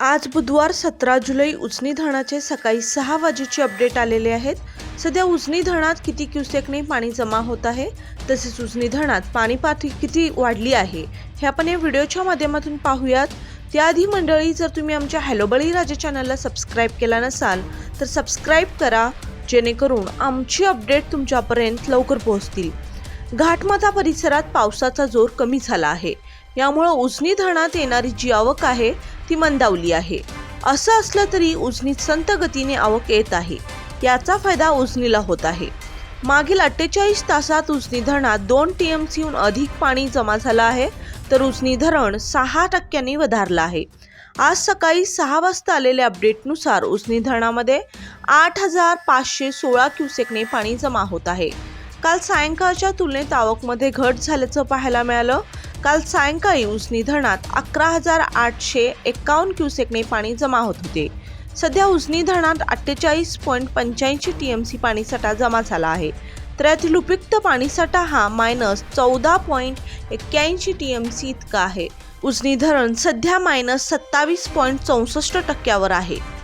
आज बुधवार सतरा जुलै उजनी धरणाचे सकाळी सहा वाजेचे अपडेट आलेले आहेत. सध्या उजनी धरणात किती क्युसेकने पाणी जमा होत आहे? तसेच उजनी धरणात पाणी पातळी किती वाढली आहे? हे आपण या व्हिडिओच्या माध्यमातून पाहूयात. त्याआधी मंडळी जर तुम्ही आमच्या हॅलो राजे चॅनलला सबस्क्राईब केला नसाल तर सबस्क्राईब करा जेणेकरून आमची अपडेट तुमच्यापर्यंत लवकर पोहोचतील. घाटमाथा परिसरात पावसाचा जोर कमी झाला आहे. यामुळं उजनी धरणात येणारी जी आवक आहे ती मंदावली आहे. असं असलं तरी उजनीत संत गतीने आवक येत आहे. याचा फायदा उजनीला होत आहे. मागील अठ्ठेचाळीस तासात उजनी धरणात दोन टी एम सीहून अधिक पाणी जमा झालं आहे तर उजनी धरण सहा टक्क्यांनी वधारलं आहे. आज सकाळी सहा वाजता आलेल्या अपडेटनुसार उजनी धरणामध्ये आठ हजार पाचशे सोळा क्युसेकने पाणी जमा होत आहे. काल सायंकाळच्या तुलनेत आवकमध्ये घट झाल्याचं पाहायला मिळालं. काल सायंकाळी उजनी धरणात अकरा हजार आठशे एक्कावन्न क्युसेकने पाणी जमा होत होते. सध्या उजनी धरणात अठ्ठेचाळीस पॉईंट पंच्याऐंशी टी एम सी पाणीसाठा जमा झाला आहे. तर यातील उपयुक्त पाणीसाठा हा मायनस चौदा पॉईंट एक्क्याऐंशी टी एम सी इतका आहे. उजनी धरण सध्या मायनस सत्तावीस पॉईंट चौसष्ट टक्क्यावर आहे.